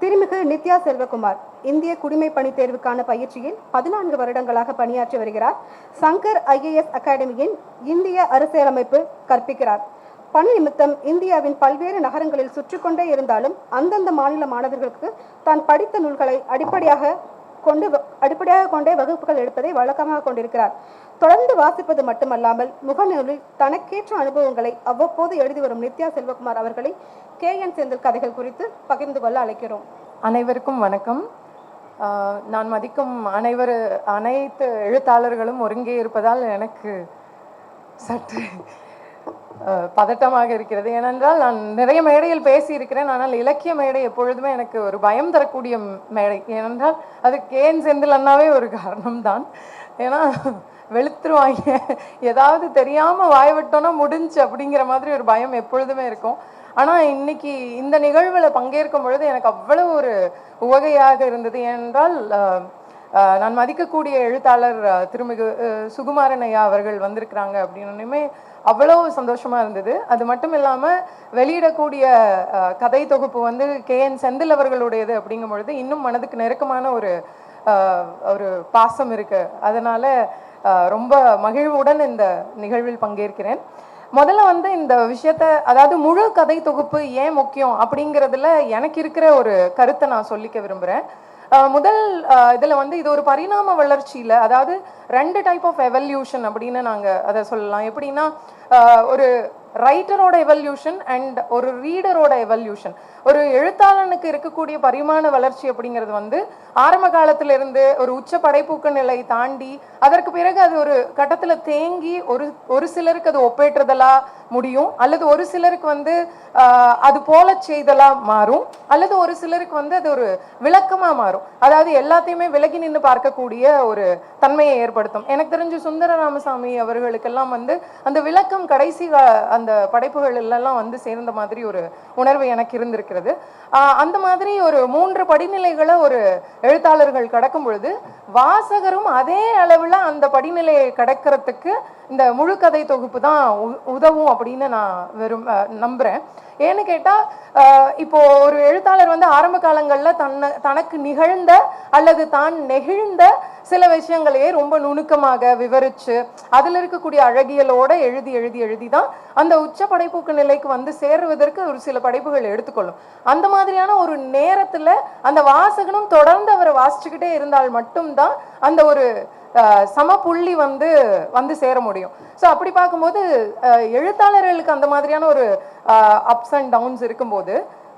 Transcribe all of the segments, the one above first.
திருமிகு நித்யா செல்வகுமார் இந்திய குடிமை பணி தேர்வுக்கான பயிற்சியில் பதினான்கு வருடங்களாக பணியாற்றி வருகிறார். சங்கர் ஐஏஎஸ் அகாடமியின் இந்திய அரசியலமைப்பு கற்பிக்கிறார். பணி நிமித்தம் இந்தியாவின் பல்வேறு நகரங்களில் சுற்றி கொண்டே இருந்தாலும் அந்தந்த மாநில மாணவர்களுக்கு தான் படித்த நூல்களை அடிப்படையாக கொண்டு வ- அடிப்படையாக கொண்டே வகுப்புகள் எடுப்பதை வழக்கமாக கொண்டிருக்கிறார். தொடர்ந்து வாசிப்பது மட்டுமல்லாமல் முகநூலில் தனக்கேற்ற அனுபவங்களை அவ்வப்போது எழுதி வரும் நித்யா செல்வகுமார் அவர்களை கே என் செந்தில் கதைகள் குறித்து பகிர்ந்து கொள்ள அழைக்கிறோம். அனைவருக்கும் வணக்கம். ஆஹ் நான் மதிக்கும் அனைவர் அனைத்து எழுத்தாளர்களும் ஒருங்கே இருப்பதால் எனக்கு சற்று பதட்டமாக இருக்கிறது. ஏனென்றால் நான் நிறைய மேடையில் பேசியிருக்கிறேன். ஆனால் இலக்கிய மேடை எப்பொழுதுமே எனக்கு ஒரு பயம் தரக்கூடிய மேடை. ஏனென்றால் அது கேன் செந்தில் அண்ணாவே ஒரு காரணம்தான். ஏன்னா வெளுத்துருவாங்க. ஏதாவது தெரியாமல் வாய் விட்டோன்னா முடிஞ்சு அப்படிங்கிற மாதிரி ஒரு பயம் எப்பொழுதுமே இருக்கும். ஆனால் இன்னைக்கு இந்த நிகழ்வில் பங்கேற்கும் பொழுது எனக்கு அவ்வளவு ஒரு உவகையாக இருந்தது. ஏனென்றால் நான் மதிக்கக்கூடிய எழுத்தாளர் திருமிகு சுகுமாரன் ஐயா அவர்கள் வந்திருக்கிறாங்க அப்படின்னுமே அவ்வளோ சந்தோஷமா இருந்தது. அது மட்டும் இல்லாமல் வெளியிடக்கூடிய கதை தொகுப்பு வந்து கே. என். செந்தில் அவர்களுடையது அப்படிங்கும் பொழுது இன்னும் மனதுக்கு நெருக்கமான ஒரு ஒரு பாசம் இருக்கு. அதனால ரொம்ப மகிழ்வுடன் இந்த நிகழ்வில் பங்கேற்கிறேன். முதல்ல வந்து இந்த விஷயத்த அதாவது முழு கதை தொகுப்பு ஏன் முக்கியம் அப்படிங்கிறதுல எனக்கு இருக்கிற ஒரு கருத்தை நான் சொல்லிக்க விரும்புகிறேன் முதல் இதில் வந்து இது ஒரு பரிணாம வளர்ச்சியில அதாவது ரெண்டு டைப் ஆஃப் எவல்யூஷன் அப்படின்னு நாங்கள் அதை சொல்லலாம். எப்படின்னா ஒரு ரைட்டரோட எவல்யூஷன் அண்ட் ஒரு ரீடரோட எவல்யூஷன் ஒரு எழுத்தாளனுக்கு இருக்கக்கூடிய பரிமாண வளர்ச்சி அப்படிங்கிறது வந்து ஆரம்ப காலத்துல இருந்து ஒரு உச்ச படைப்பூக்க நிலை தாண்டி அதற்கு பிறகு அது ஒரு கட்டத்துல தேங்கி ஒரு ஒரு சிலருக்கு அது ஒப்பேற்றுதலா முடியும். அல்லது ஒரு சிலருக்கு வந்து அது போல செய்தலா மாறும். அல்லது ஒரு சிலருக்கு வந்து அது ஒரு விளக்கமா மாறும். அதாவது எல்லாத்தையுமே விலகி நின்று பார்க்கக்கூடிய ஒரு தன்மையை ஏற்படுத்தும். எனக்கு தெரிஞ்சு சுந்தர ராமசாமி அவர்களுக்கெல்லாம் வந்து அந்த விளக்கம் கடைசி கா- அந்த படைப்புகள் எல்லாம் வந்து சேர்ந்த மாதிரி ஒரு உணர்வு எனக்கு இருந்திருக்கிறது. ஆஹ் அந்த மாதிரி ஒரு மூன்று படிநிலைகளை ஒரு எழுத்தாளர்கள் கடக்கும் பொழுது வாசகரும் அதே அளவில் அந்த படிநிலையை கடக்கிறதுக்கு இந்த முழு கதை தொகுப்பு தான் உ- உதவும் அப்படின்னு நான் வெறும் நம்புகிறேன் நம்புறேன். ஏன்னு கேட்டால் இப்போ ஒரு எழுத்தாளர் வந்து ஆரம்ப காலங்களில் தன்னை தனக்கு நிகழ்ந்த அல்லது தான் நெகிழ்ந்த சில விஷயங்களையே ரொம்ப நுணுக்கமாக விவரித்து அதில் இருக்கக்கூடிய அழகியலோடு எழுதி எழுதி எழுதி தான் அந்த உச்ச படைப்புக்கு நிலைக்கு வந்து சேருவதற்கு ஒரு சில படைப்புகள் எடுத்துக்கொள்ளும். அந்த மாதிரியான ஒரு நேரத்தில் அந்த வாசகனும் தொடர்ந்து அவரை வாசிச்சுக்கிட்டே இருந்தால் மட்டும்தான் அந்த ஒரு சம புள்ளி வந்து வந்து சேர முடியும். ஸோ அப்படி பார்க்கும்போது எழுத்தாளர்களுக்கு அந்த மாதிரியான ஒரு அப்ஸ் அண்ட் டவுன்ஸ் இருக்கும்போது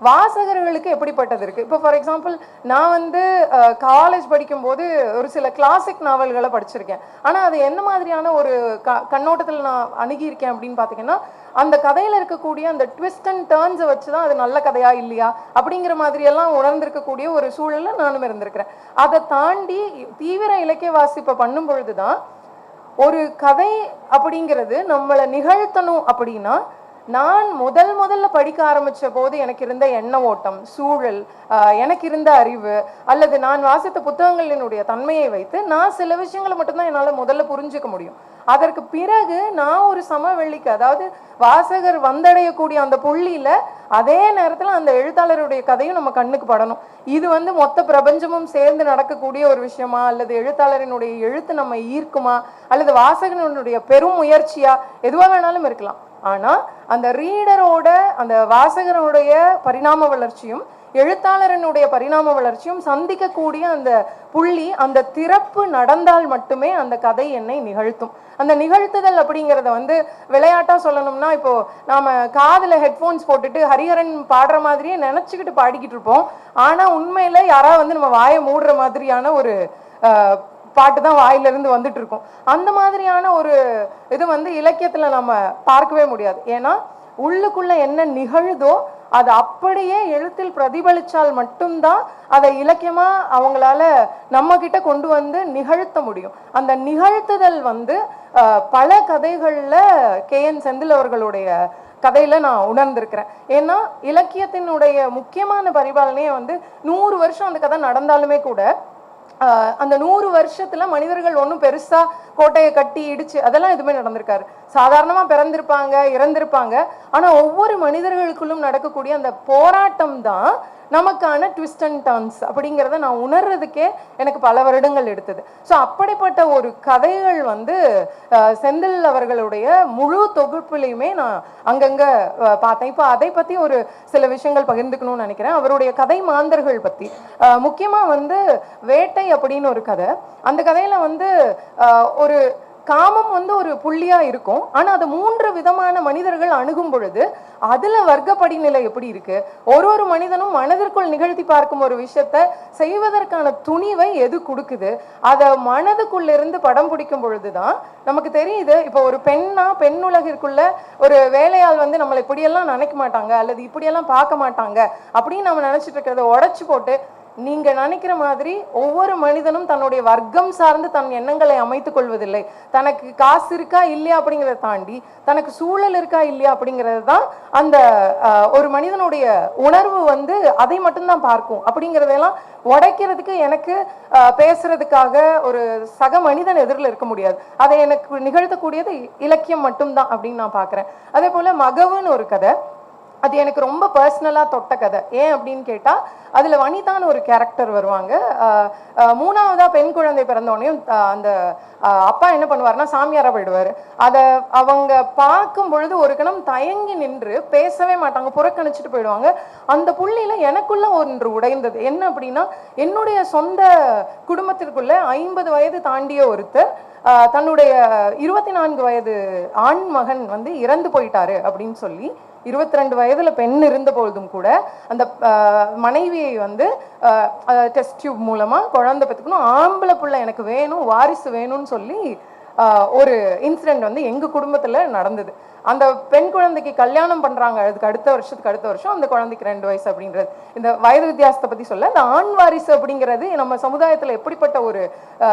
வாசகர்களுக்கு எப்படிப்பட்டது இருக்கு? இப்போ ஃபார் எக்ஸாம்பிள் நான் வந்து காலேஜ் படிக்கும்போது ஒரு சில கிளாசிக் நாவல்களை படிச்சிருக்கேன். ஆனால் அது என்ன மாதிரியான ஒரு க கண்ணோட்டத்தில் நான் அணுகியிருக்கேன் அப்படின்னு பார்த்தீங்கன்னா அந்த கதையில் இருக்கக்கூடிய அந்த ட்விஸ்ட் அண்ட் டேர்ன்ஸை வச்சு தான் அது நல்ல கதையா இல்லையா அப்படிங்கிற மாதிரியெல்லாம் உணர்ந்திருக்கக்கூடிய ஒரு சூழலில் நானும் இருந்திருக்கிறேன். அதை தாண்டி தீவிர இலக்கிய வாசிப்பை பண்ணும் பொழுது தான் ஒரு கதை அப்படிங்கிறது நம்மளை நிகழ்த்தணும் அப்படின்னா நான் முதல் முதல்ல படிக்க ஆரம்பித்த போது எனக்கு இருந்த எண்ண ஓட்டம் சூழல் எனக்கு இருந்த அறிவு அல்லது நான் வாசித்த புத்தகங்களினுடைய தன்மையை வைத்து நான் சில விஷயங்களை மட்டும்தான் என்னால் முதல்ல புரிஞ்சுக்க முடியும். அதற்கு பிறகு நான் ஒரு சமவெளிக்கு அதாவது வாசகர் வந்தடையக்கூடிய அந்த புள்ளியில் அதே நேரத்தில் அந்த எழுத்தாளருடைய கதையும் நம்ம கண்ணுக்கு படணும். இது வந்து மொத்த பிரபஞ்சமும் சேர்ந்து நடக்கக்கூடிய ஒரு விஷயமா அல்லது எழுத்தாளரினுடைய எழுத்து நம்ம ஈர்க்குமா அல்லது வாசகனுடைய பெரும் முயற்சியா எதுவாக வேணாலும் இருக்கலாம். ஆனா அந்த ரீடரோட அந்த வாசகனுடைய பரிணாம வளர்ச்சியும் எழுத்தாளரனுடைய பரிணாம வளர்ச்சியும் சந்திக்கக்கூடிய அந்த புள்ளி அந்த திறப்பு நடந்தால் மட்டுமே அந்த கதை என்னை நிகழ்த்தும். அந்த நிகழ்த்துதல் அப்படிங்கிறத வந்து விளையாட்டா சொல்லணும்னா இப்போ நாம காதில் ஹெட்ஃபோன்ஸ் போட்டுட்டு ஹரிஹரன் பாடுற மாதிரியே நினச்சிக்கிட்டு பாடிக்கிட்டு இருப்போம். ஆனா உண்மையில யாராவது வந்து நம்ம வாயை மூடுற மாதிரியான ஒரு பாட்டு தான் வாயிலிருந்து வந்துட்டு இருக்கும். அந்த மாதிரியான ஒரு இது வந்து இலக்கியத்தில் நம்ம பார்க்கவே முடியாது. ஏன்னா உள்ளுக்குள்ள என்ன நிகழுதோ அது அப்படியே எழுத்தில் பிரதிபலித்தால் மட்டும்தான் அதை இலக்கியமாக அவங்களால நம்ம கிட்ட கொண்டு வந்து நிகழ்த்த முடியும். அந்த நிகழ்த்துதல் வந்து பல கதைகளில் கே. என். செந்தில் அவர்களுடைய கதையில நான் உணர்ந்திருக்கிறேன். ஏன்னா இலக்கியத்தினுடைய முக்கியமான பரிபாலனையே வந்து நூறு வருஷம் அந்த கதை நடந்தாலுமே கூட அந்த நூறு வருஷத்துல மனிதர்கள் ஒன்றும் பெருசா கோட்டையை கட்டி இடிச்சு அதெல்லாம் எதுவுமே நடந்திருக்காரு சாதாரணமா பிறந்திருப்பாங்க இறந்திருப்பாங்க. ஆனா ஒவ்வொரு மனிதர்களுக்குள்ளும் நடக்கக்கூடிய அந்த போராட்டம் தான் நமக்கான ட்விஸ்ட் அண்ட் டர்ன்ஸ் அப்படிங்கிறத நான் உணர்றதுக்கே எனக்கு பல வருடங்கள் எடுத்தது. ஸோ அப்படிப்பட்ட ஒரு கதைகள் வந்து செந்தில் அவர்களுடைய முழு தொகுப்புலையுமே நான் அங்கங்கே பார்த்தேன். இப்போ அதை பற்றி ஒரு சில விஷயங்கள் பகிர்ந்துக்கணும்னு நினைக்கிறேன். அவருடைய கதை மாந்தர்கள் பற்றி முக்கியமாக முக்கியமா வந்து வேட்டை அப்படின்னு ஒரு கதை. அந்த கதையில வந்து ஒரு காமம் வந்து ஒரு புள்ளியா இருக்கும். ஆனா அது மூன்று விதமான மனிதர்கள் அணுகும் பொழுது அதுல வர்க்க படிநிலை எப்படி இருக்கு? ஒரு ஒரு மனிதனும் மனதிற்குள் நிகழ்த்தி பார்க்கும் ஒரு விஷயத்த செய்வதற்கான துணிவை எது கொடுக்குது? அதை மனதுக்குள்ள இருந்து படம் பிடிக்கும் பொழுதுதான் நமக்கு தெரியுது இப்போ ஒரு பெண்ணா பெண் உலகிற்குள்ள ஒரு வேலையாள் வந்து நம்மளை இப்படியெல்லாம் நினைக்க மாட்டாங்க அல்லது இப்படியெல்லாம் பார்க்க மாட்டாங்க அப்படின்னு நம்ம நினைச்சிட்டு இருக்கிறத உடச்சு போட்டு நீங்க நினைக்கிற மாதிரி ஒவ்வொரு மனிதனும் தன்னுடைய வர்க்கம் சார்ந்து தன் எண்ணங்களை அமைத்துக் கொள்வதில்லை. தனக்கு காசு இருக்கா இல்லையா அப்படிங்கிறத தாண்டி தனக்கு சூழல் இருக்கா இல்லையா அப்படிங்கிறது தான் அந்த ஒரு மனிதனுடைய உணர்வு வந்து அதை மட்டும்தான் பார்க்கும். அப்படிங்கிறதெல்லாம் உடைக்கிறதுக்கு எனக்கு பேசுறதுக்காக ஒரு சக மனிதன் எதிரில் இருக்க முடியாது. அதை எனக்கு நிகழ்த்தக்கூடியது இலக்கியம் மட்டும்தான் அப்படின்னு நான் பார்க்குறேன். அதே போல மகவுன்னு ஒரு கதை. அது எனக்கு ரொம்ப பர்சனலாக தொட்ட கதை. ஏன் அப்படின்னு கேட்டால் அதில் வனிதான்னு ஒரு கேரக்டர் வருவாங்க. மூணாவதாக மூணாவதா பெண் குழந்தை பிறந்தோடனையும் அந்த அப்பா என்ன பண்ணுவாருன்னா சாமியாரா போயிடுவார். அதை அவங்க பார்க்கும் பொழுது ஒரு கணம் தயங்கி நின்று பேசவே மாட்டாங்க புறக்கணிச்சிட்டு போயிடுவாங்க. அந்த புள்ளியில எனக்குள்ள ஒன்று உடைந்தது. என்ன அப்படின்னா என்னுடைய சொந்த குடும்பத்திற்குள்ள ஐம்பது வயது தாண்டிய ஒருத்தர் தன்னுடைய இருபத்தி நான்கு வயது ஆண் மகன் வந்து இறந்து போயிட்டாரு அப்படின்னு சொல்லி இருபத்தி ரெண்டு வயதுல பெண் இருந்த பொழுதும் கூட அந்த மனைவியை வந்து டெஸ்ட் டியூப் மூலமா குழந்தை பெற்றுக்கணும் ஆம்பளை புள்ள எனக்கு வேணும் வாரிசு வேணும்னு சொல்லி ஒரு இன்சிடெண்ட் வந்து எங்கள் குடும்பத்தில் நடந்தது. அந்த பெண் குழந்தைக்கு கல்யாணம் பண்ணுறாங்க அதுக்கு அடுத்த வருஷத்துக்கு அடுத்த வருஷம் அந்த குழந்தைக்கு ரெண்டு வயசு அப்படின்றது. இந்த வயது வித்தியாசத்தை பற்றி சொல்ல இந்த ஆண் வாரிசு அப்படிங்கிறது நம்ம சமுதாயத்தில் எப்படிப்பட்ட ஒரு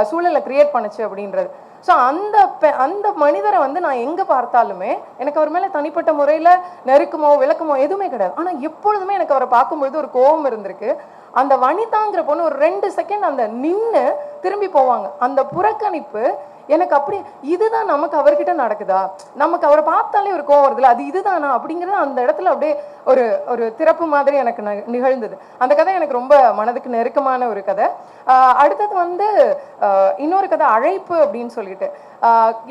சூழலை கிரியேட் பண்ணுச்சு அப்படின்றது. ஸோ அந்த பெ- அந்த மனிதரை வந்து நான் எங்கே பார்த்தாலுமே எனக்கு அவர் மேலே தனிப்பட்ட முறையில் நெருக்கமோ விளக்கமோ எதுவுமே கிடையாது. ஆனால் எப்பொழுதுமே எனக்கு அவரை பார்க்கும்பொழுது ஒரு கோபம் இருந்திருக்கு. அந்த வனிதாங்கிற பொண்ணு ஒரு ரெண்டு செகண்ட் அந்த நின்று திரும்பி போவாங்க. அந்த புறக்கணிப்பு எனக்கு அப்படி இதுதான் நமக்கு அவர்கிட்ட நடக்குதா? நமக்கு அவரை பார்த்தாலே ஒரு கோவம் வருதுல அது இதுதானா? அப்படிங்கிறது அந்த இடத்துல அப்படியே ஒரு ஒரு திறப்பு மாதிரி எனக்கு நிகழ்ந்தது. அந்த கதை எனக்கு ரொம்ப மனதுக்கு நெருக்கமான ஒரு கதை. அடுத்தது வந்து இன்னொரு கதை அழைப்பு அப்படின்னு சொல்லிட்டு.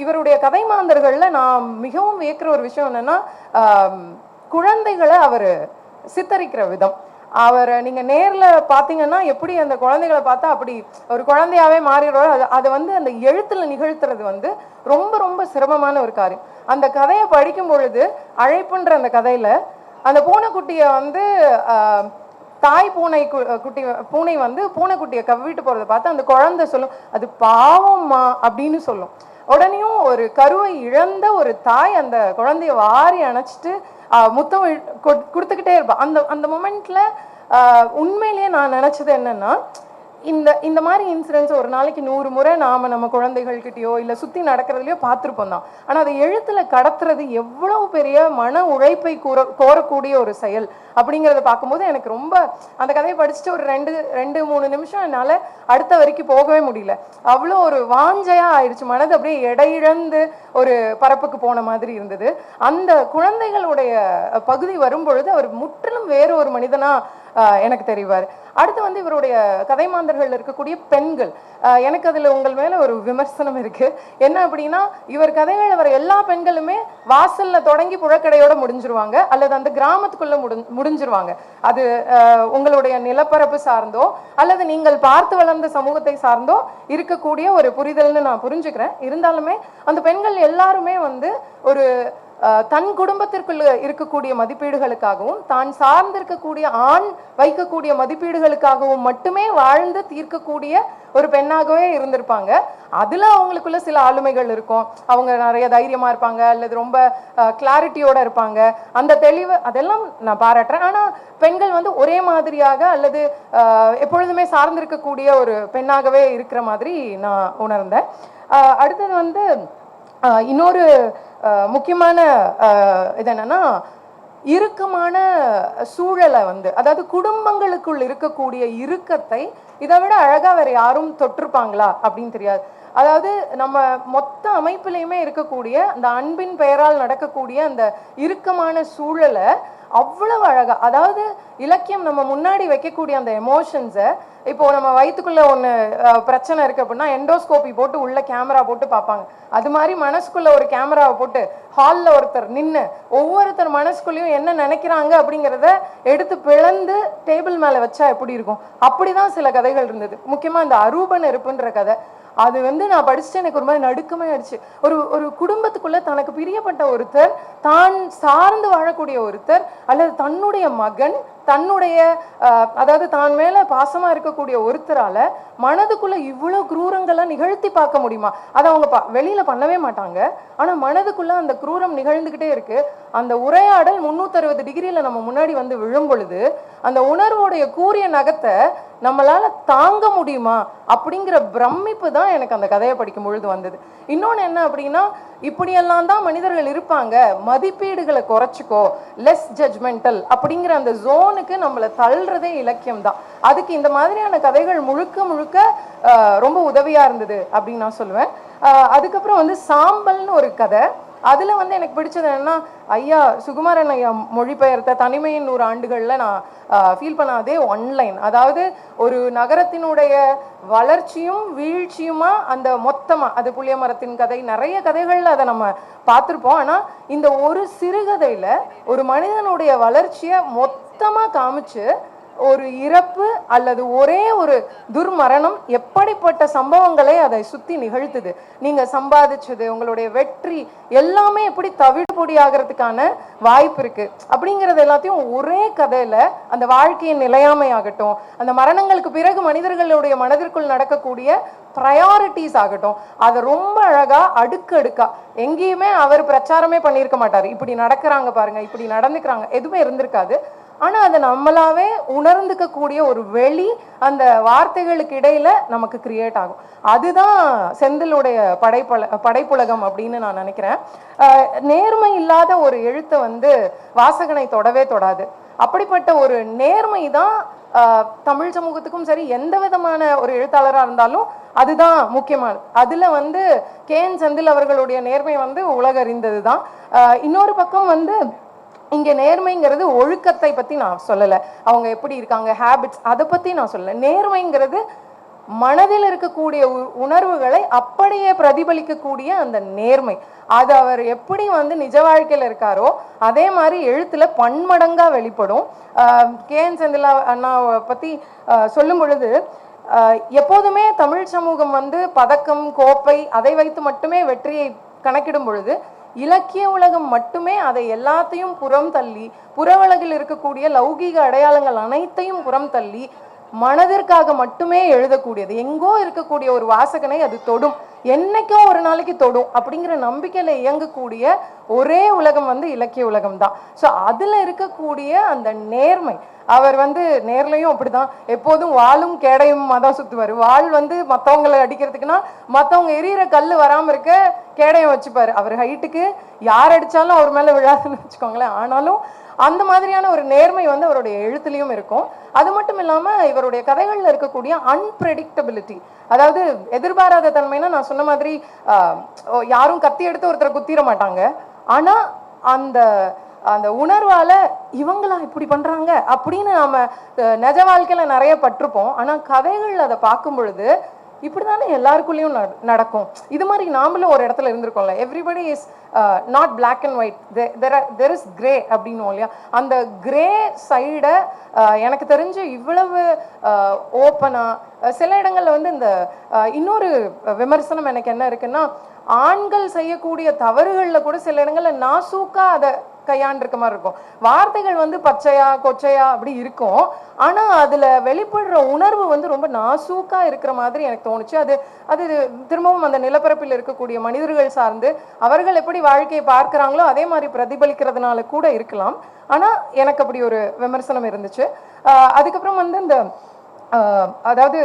இவருடைய கதை மாந்தர்களில் நான் மிகவும் வியக்கிற ஒரு விஷயம் என்னன்னா குழந்தைகளை அவர் சித்தரிக்கிற விதம். அவரை நீங்கள் நேரில் பார்த்தீங்கன்னா எப்படி அந்த குழந்தைகளை பார்த்தா அப்படி ஒரு குழந்தையாவே மாறிடுவார் அது அதை வந்து அந்த எழுத்தில் நிகழ்த்துறது வந்து ரொம்ப ரொம்ப சிரமமான ஒரு காரியம். அந்த கதையை படிக்கும் பொழுது அழைப்புன்ற அந்த கதையில் அந்த பூனைக்குட்டியை வந்து தாய் பூனை கு- குட்டி பூனை வந்து பூனைக்குட்டியை கவ்விட்டு போகிறத பார்த்து அந்த குழந்தை சொல்லும் அது பாவம்மா அப்படின்னு சொல்லும். உடனேயும் ஒரு கருவை இழந்த ஒரு தாய் அந்த குழந்தைய வாரி அணைச்சிட்டு முத்தம் கொடுத்துக்கிட்டே இருப்பா அந்த அந்த மொமெண்ட்ல உண்மையிலேயே நான் நினைச்சது என்னன்னா இந்த இந்த மாதிரி இன்சிடென்ட்ஸ் ஒரு நாளைக்கு நூறு முறை நாம நம்ம குழந்தைகள்கிட்டயோ இல்ல சுத்தி நடக்கிறதுலயோ பார்த்துருப்போம் தான். ஆனா அதை எழுத்துல கடத்துறது எவ்வளவு பெரிய மன உழைப்பை கூற கோரக்கூடிய ஒரு செயல் அப்படிங்கிறத பார்க்கும்போது எனக்கு ரொம்ப அந்த கதையை படிச்சுட்டு ஒரு ரெண்டு ரெண்டு மூணு நிமிஷம் என்னால அடுத்த வரைக்கும் போகவே முடியல. அவ்வளோ ஒரு வாஞ்சையா ஆயிடுச்சு. மனது அப்படியே எடையிழந்து ஒரு பரப்புக்கு போன மாதிரி இருந்தது. அந்த குழந்தைகளுடைய பகுதி வரும்பொழுது அவர் முற்றிலும் வேறு ஒரு மனிதனா எனக்கு தெரிவார். அடுத்து வந்து இவருடைய கதை மாந்தர்கள் இருக்கக்கூடிய பெண்கள். எனக்கு அதில் உங்கள் மேலே ஒரு விமர்சனம் இருக்கு. என்ன அப்படின்னா இவர் கதைகள் வர எல்லா பெண்களுமே வாசல்ல தொடங்கி புழக்கடையோட முடிஞ்சிருவாங்க அல்லது அந்த கிராமத்துக்குள்ள முடி முடிஞ்சிருவாங்க. அது உங்களுடைய நிலப்பரப்பு சார்ந்தோ அல்லது நீங்கள் பார்த்து வளர்ந்த சமூகத்தை சார்ந்தோ இருக்கக்கூடிய ஒரு புரிதல்னு நான் புரிஞ்சுக்கிறேன். இருந்தாலுமே அந்த பெண்கள் எல்லாருமே வந்து ஒரு தன் குடும்பத்திற்குள்ள இருக்கக்கூடிய மதிப்பீடுகளுக்காகவும் தான் சார்ந்திருக்கக்கூடிய ஆண் வைக்கக்கூடிய மதிப்பீடுகளுக்காகவும் மட்டுமே வாழ்ந்து தீர்க்கக்கூடிய ஒரு பெண்ணாகவே இருந்திருப்பாங்க. அதில் அவங்களுக்குள்ள சில ஆளுமைகள் இருக்கும். அவங்க நிறைய தைரியமாக இருப்பாங்க அல்லது ரொம்ப கிளாரிட்டியோட இருப்பாங்க. அந்த தெளிவு அதெல்லாம் நான் பாராட்டுறேன். ஆனால் பெண்கள் வந்து ஒரே மாதிரியாக அல்லது எப்பொழுதுமே சார்ந்திருக்கக்கூடிய ஒரு பெண்ணாகவே இருக்கிற மாதிரி நான் உணர்ந்தேன். அடுத்தது வந்து இன்னொரு முக்கியமான இது என்னன்னா இறுக்கமான சூழலை வந்து அதாவது குடும்பங்களுக்குள் இருக்கக்கூடிய இறுக்கத்தை இதை விட அழகா வேற யாரும் தொட்டிருப்பாங்களா அப்படின்னு தெரியாது. அதாவது நம்ம மொத்த அமைப்புலையுமே இருக்கக்கூடிய அந்த அன்பின் பெயரால் நடக்கக்கூடிய அந்த இறுக்கமான சூழலை அவ்வளவு அழகா அதாவது இலக்கியம் நம்ம முன்னாடி வைக்கக்கூடிய அந்த எமோஷன்ஸை இப்போ நம்ம வயிற்றுக்குள்ளே ஒன்று பிரச்சனை இருக்கு அப்படின்னா எண்டோஸ்கோபி போட்டு உள்ள கேமரா போட்டு பார்ப்பாங்க. அது மாதிரி மனசுக்குள்ள ஒரு கேமராவை போட்டு ஹாலில் ஒருத்தர் நின்று ஒவ்வொருத்தர் மனசுக்குள்ளேயும் என்ன நினைக்கிறாங்க அப்படிங்கிறத எடுத்து பிளந்து டேபிள் மேலே வச்சா எப்படி இருக்கும்? அப்படிதான் சில கதைகள் இருந்தது. முக்கியமாக இந்த அரூபன் இருப்புன்ற கதை. அது வந்து நான் படிச்சுட்டு எனக்கு ஒரு மாதிரி நடுக்கமே ஆயிடுச்சு. ஒரு ஒரு குடும்பத்துக்குள்ள தனக்கு பிரியப்பட்ட ஒருத்தர் தான் சார்ந்து வாழக்கூடிய ஒருத்தர் அல்லது தன்னுடைய மகன் தன்னுடைய அதாவது தான் மேல பாசமா இருக்கக்கூடிய ஒருத்தரால மனதுக்குள்ள இவ்வளவு குரூரங்கள்லாம் நிகழ்த்தி பார்க்க முடியுமா? அதை அவங்க ப- வெளியில பண்ணவே மாட்டாங்க. ஆனா மனதுக்குள்ள அந்த குரூரம் நிகழ்ந்துகிட்டே இருக்கு. அந்த உரையாடல் முன்னூத்தறுபது டிகிரியில நம்ம முன்னாடி வந்து விழும் பொழுது அந்த உணர்வோடைய கூரிய நகத்தை நம்மளால தாங்க முடியுமா? அப்படிங்கிற பிரமிப்பு தான் எனக்கு அந்த கதையை படிக்கும் பொழுது வந்தது. இன்னொன்று என்ன அப்படின்னா இப்படியெல்லாம் தான் மனிதர்கள் இருப்பாங்க. மதிப்பீடுகளை குறைச்சிக்கோ. லெஸ் ஜட்ஜ்மெண்டல் அப்படிங்கிற அந்த ஜோன் ஜோனுக்கு நம்மளை தள்ளுறதே இலக்கியம் தான் அதுக்கு இந்த மாதிரியான கதைகள் முழுக்க முழுக்க ரொம்ப உதவியாக இருந்தது அப்படின்னு நான் சொல்லுவேன். அதுக்கப்புறம் வந்து சாம்பல்னு ஒரு கதை. அதில் வந்து எனக்கு பிடிச்சது என்னென்னா ஐயா சுகுமாரன் ஐயா மொழிபெயர்த்த தனிமையின் நூறு ஆண்டுகளில் நான் ஃபீல் பண்ணாதே ஒன்லைன் அதாவது ஒரு நகரத்தினுடைய வளர்ச்சியும் வீழ்ச்சியுமா அந்த மொத்தமாக அது புளிய மரத்தின் கதை. நிறைய கதைகளில் அதை நம்ம பார்த்துருப்போம். ஆனால் இந்த ஒரு சிறுகதையில் ஒரு மனிதனுடைய வளர்ச்சியை மொத்த மொத்தமா காமிச்சு ஒரு இறப்பு அல்லது ஒரே ஒரு துர்மரணம் எப்படிப்பட்ட சம்பவங்களை அதை சுத்தி நிகழ்த்துது. நீங்க சம்பாதிச்சது உங்களுடைய வெற்றி எல்லாமே எப்படி தவிடுபொடி ஆகிறதுக்கான வாய்ப்பு இருக்கு. அப்படிங்கறது எல்லாத்தையும் ஒரே கதையில அந்த வாழ்க்கையின் நிலையாமை ஆகட்டும் அந்த மரணங்களுக்கு பிறகு மனிதர்களுடைய மனதிற்குள் நடக்கக்கூடிய ப்ரையாரிட்டிஸ் ஆகட்டும் அதை ரொம்ப அழகா அடுக்கடுக்கா எங்கேயுமே அவர் பிரச்சாரமே பண்ணியிருக்க மாட்டாரு. இப்படி நடக்கிறாங்க பாருங்க இப்படி நடந்துக்கிறாங்க எதுவுமே இருந்திருக்காது. ஆனால் அதை நம்மளாவே உணர்ந்துக்க கூடிய ஒரு வெளி அந்த வார்த்தைகளுக்கு இடையில நமக்கு கிரியேட் ஆகும். அதுதான் செந்திலுடைய படைப்பல படைப்புலகம் அப்படின்னு நான் நினைக்கிறேன். நேர்மை இல்லாத ஒரு எழுத்தை வந்து வாசகனை தொடவே தொடாது. அப்படிப்பட்ட ஒரு நேர்மை தான் தமிழ் சமூகத்துக்கும் சரி எந்த விதமான ஒரு எழுத்தாளராக இருந்தாலும் அதுதான் முக்கியமானது. அதில் வந்து கே என் செந்தில் அவர்களுடைய நேர்மை வந்து உலகறிந்தது தான் இன்னொரு பக்கம் வந்து இங்கே நேர்மைங்கிறது ஒழுக்கத்தை பற்றி நான் சொல்லலை. அவங்க எப்படி இருக்காங்க ஹேபிட்ஸ் அதை பற்றி நான் சொல்லலை. நேர்மைங்கிறது மனதில் இருக்கக்கூடிய உ- உணர்வுகளை அப்படியே பிரதிபலிக்கக்கூடிய அந்த நேர்மை. அது அவர் எப்படி வந்து நிஜ வாழ்க்கையில் இருக்காரோ அதே மாதிரி எழுத்துல பன்மடங்கா வெளிப்படும். கே. என். செந்திலா அண்ணாவை பத்தி சொல்லும் பொழுது எப்போதுமே தமிழ் சமூகம் வந்து பதக்கம் கோப்பை அதை வைத்து மட்டுமே வெற்றியை கணக்கிடும் பொழுது இலக்கிய உலகம் மட்டுமே அதை எல்லாத்தையும் புறம் தள்ளி புறவுலகில் இருக்கக்கூடிய லௌகீக அடையாளங்கள் அனைத்தையும் புறம் தள்ளி மனதிற்காக மட்டுமே எழுதக்கூடியது. எங்கோ இருக்கக்கூடிய ஒரு வாசகனை அது தொடும். என்னைக்கோ ஒரு நாளைக்கு தொடும் அப்படிங்கிற நம்பிக்கையில இயங்கக்கூடிய ஒரே உலகம் வந்து இலக்கிய உலகம் தான் ஸோ அதுல இருக்கக்கூடிய அந்த நேர்மை அவர் வந்து நேர்லையும் அப்படிதான். எப்போதும் வாளும் கேடையுமா தான் சுத்துவார். வாள் வந்து மற்றவங்களை அடிக்கிறதுக்குன்னா மற்றவங்க எரியிற கல் வராமல் இருக்க கேடையம் வச்சுப்பாரு. அவர் ஹைட்டுக்கு யார் அடிச்சாலும் அவர் மேல விழாதுன்னு வச்சுக்கோங்களேன். ஆனாலும் அந்த மாதிரியான ஒரு நேர்மை வந்து அவருடைய எழுத்துலையும் இருக்கும். அது மட்டும் இல்லாமல் இவருடைய கதைகளில் இருக்கக்கூடிய அன்பிரடிக்டபிலிட்டி அதாவது எதிர்பாராத தன்மைனா நான் சொன்ன மாதிரி ஆஹ், ஓ, யாரும் கத்தி எடுத்து ஒருத்தரை குத்திட மாட்டாங்க. ஆனா அந்த அந்த உணர்வால இவங்களா இப்படி பண்றாங்க அப்படின்னு நாம நிஜ வாழ்க்கையில நிறைய பட்டிருப்போம். ஆனா கதைகள் அதை பார்க்கும் பொழுது இப்படி தானே எல்லாருக்குள்ளேயும் நடக்கும். இது மாதிரி நாமளும் ஒரு இடத்துல இருந்திருக்கோம்ல. Everybody is not black and white there there is grey அப்படின்னும் இல்லையா? அந்த கிரே சைடை uh, எனக்கு தெரிஞ்சு இவ்வளவு uh, ஓப்பனாக uh, சில இடங்களில் வந்து இந்த இன்னொரு விமர்சனம் எனக்கு என்ன இருக்குன்னா ஆண்கள் செய்யக்கூடிய தவறுகளில் கூட சில இடங்களில் நாசூக்காக அதை கையாண்டிருக்க மாதிரி இருக்கும். வார்த்தைகள் வந்து பச்சையா கொச்சையா அப்படி இருக்கும். ஆனா அதுல வெளிப்படுற உணர்வு வந்து ரொம்ப நாசூக்கா இருக்கிற மாதிரி எனக்கு தோணுச்சு. அது அது திரும்பவும் அந்த நிலப்பரப்பில் இருக்கக்கூடிய மனிதர்கள் சார்ந்து அவர்கள் எப்படி வாழ்க்கையை பார்க்குறாங்களோ அதே மாதிரி பிரதிபலிக்கிறதுனால கூட இருக்கலாம். ஆனா எனக்கு அப்படி ஒரு விமர்சனம் இருந்துச்சு. அதுக்கப்புறம் வந்து இந்த அதாவது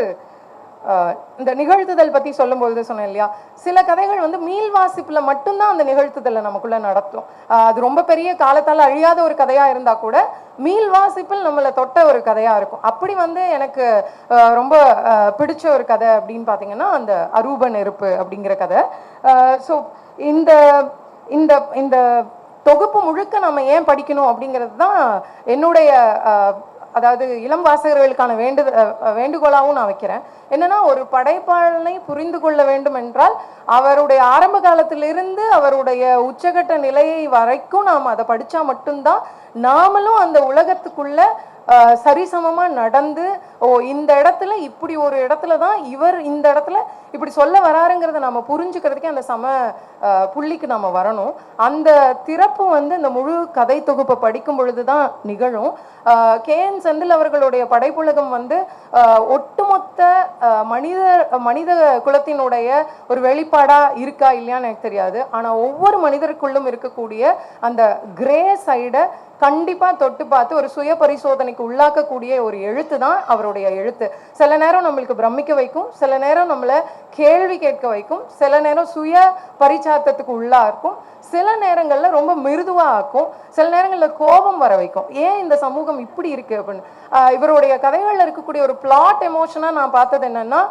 இந்த நிகழ்த்துதல் பத்தி சொல்லும்பொழுது சொன்னேன் இல்லையா? சில கதைகள் வந்து மீள் வாசிப்புல மட்டும்தான் அந்த நிகழ்த்துதலை நமக்குள்ள நடத்தும். அது ரொம்ப பெரிய காலத்தால் அழியாத ஒரு கதையா இருந்தா கூட மீள் வாசிப்பில் நம்மளை தொட்ட ஒரு கதையா இருக்கும். அப்படி வந்து எனக்கு ரொம்ப பிடிச்ச ஒரு கதை அப்படின்னு பாத்தீங்கன்னா அந்த அரூப நெருப்பு அப்படிங்கிற கதை. ஸோ இந்த இந்த இந்த தொகுப்பு முழுக்க நம்ம ஏன் படிக்கணும் அப்படிங்கிறது தான் என்னுடைய அதாவது இளம் வாசகர்களுக்கான வேண்டு வேண்டுகோளாகவும் நான் வைக்கிறேன். என்னன்னா ஒரு படைப்பாளனை புரிந்து கொள்ள வேண்டும் என்றால் அவருடைய ஆரம்ப காலத்திலிருந்து அவருடைய உச்சகட்ட நிலையை வரைக்கும் நாம் அதை படிச்சா மட்டும்தான் நாமளும் அந்த உலகத்துக்குள்ள சரிசமமாக நடந்து ஓ இந்த இடத்துல இப்படி ஒரு இடத்துல தான் இவர் இந்த இடத்துல இப்படி சொல்ல வராருங்கிறத நம்ம புரிஞ்சுக்கிறதுக்கே அந்த சம புள்ளிக்கு நம்ம வரணும். அந்த திறப்பு வந்து இந்த முழு கதை தொகுப்பை படிக்கும் பொழுது தான் நிகழும். கே. என். செந்தில் அவர்களுடைய படைப்புலகம் வந்து ஒட்டுமொத்த மனித மனித குலத்தினுடைய ஒரு வெளிப்பாடாக இருக்கா இல்லையான்னு எனக்கு தெரியாது. ஆனால் ஒவ்வொரு மனிதருக்குள்ளும் இருக்கக்கூடிய அந்த கிரே சைடை கண்டிப்பாக தொட்டு பார்த்து ஒரு சுய பரிசோதனைக்கு உள்ளாக்கக்கூடிய ஒரு எழுத்து தான் அவருடைய எழுத்து. சில நேரம் நம்மளுக்கு பிரமிக்க வைக்கும் சில நேரம் நம்மளை கேள்வி கேட்க வைக்கும் சில நேரம் சுய பரிச்சாத்தத்துக்கு உள்ளா இருக்கும் சில நேரங்களில் ரொம்ப மிருதுவாக ஆக்கும் சில நேரங்களில் கோபம் வர வைக்கும். ஏன் இந்த சமூகம் இப்படி இருக்கு அப்படின்னு? இவருடைய கதைகளில் இருக்கக்கூடிய ஒரு பிளாட் எமோஷனாக நான் பார்த்தது என்னன்னா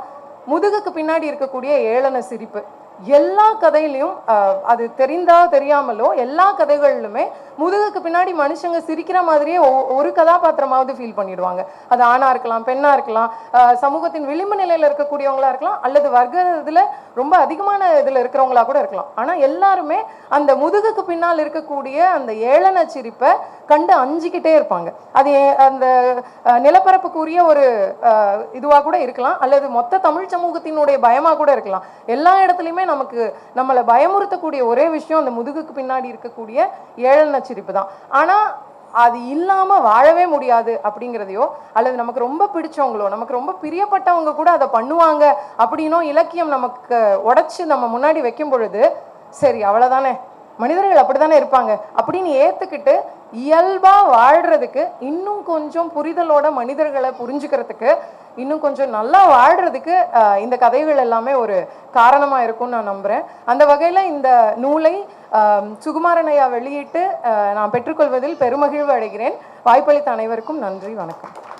முதுகுக்கு பின்னாடி இருக்கக்கூடிய ஏளன சிரிப்பு. எல்லா கதையிலையும் அது தெரிந்தா தெரியாமலோ எல்லா கதைகளிலுமே முதுகுக்கு பின்னாடி மனுஷங்க சிரிக்கிற மாதிரியே ஒ- ஒரு கதாபாத்திரமாவது ஃபீல் பண்ணிடுவாங்க. அது ஆணா இருக்கலாம் பெண்ணா இருக்கலாம் சமூகத்தின் விளிம்பு நிலையில இருக்கக்கூடியவங்களா இருக்கலாம் அல்லது வர்க்க இதில் ரொம்ப அதிகமான இதுல இருக்கிறவங்களா கூட இருக்கலாம். ஆனா எல்லாருமே அந்த முதுகுக்கு பின்னால் இருக்கக்கூடிய அந்த ஏளன சிரிப்பை கண்டு அஞ்சிக்கிட்டே இருப்பாங்க. அது அந்த நிலப்பரப்புக்குரிய ஒரு இதுவாக இதுவா கூட இருக்கலாம் அல்லது மொத்த தமிழ் சமூகத்தினுடைய பயமா கூட இருக்கலாம். எல்லா இடத்துலையுமே நமக்கு நம்மளை பயமுறுத்தக்கூடிய ஒரே விஷயம் அந்த முதுகுக்கு பின்னாடி இருக்கக்கூடிய ஏழன சிரிப்பு தான். ஆனால் அது இல்லாமல் வாழவே முடியாது அப்படிங்கிறதையோ அல்லது நமக்கு ரொம்ப பிடிச்சவங்களோ நமக்கு ரொம்ப பிரியப்பட்டவங்க கூட அதை பண்ணுவாங்க அப்படின்னோ இலக்கியம் நமக்கு உடைச்சு நம்ம முன்னாடி வைக்கும் பொழுது சரி அவ்வளவுதானே. மனிதர்கள் அப்படித்தானே இருப்பாங்க. அப்படின்னு ஏத்துக்கிட்டு இயல்பா வாழ்றதுக்கு இன்னும் கொஞ்சம் புரிதலோட மனிதர்களை புரிஞ்சுக்கிறதுக்கு இன்னும் கொஞ்சம் நல்லா வாழ்றதுக்கு இந்த கதைகள் எல்லாமே ஒரு காரணமா இருக்கும்னு நான் நம்புறேன். அந்த வகையில இந்த நூலை ஆஹ், வெளியிட்டு நான் பெற்றுக்கொள்வதில் பெருமகிழ்வு அடைகிறேன். வாய்ப்பளித்த அனைவருக்கும் நன்றி வணக்கம்.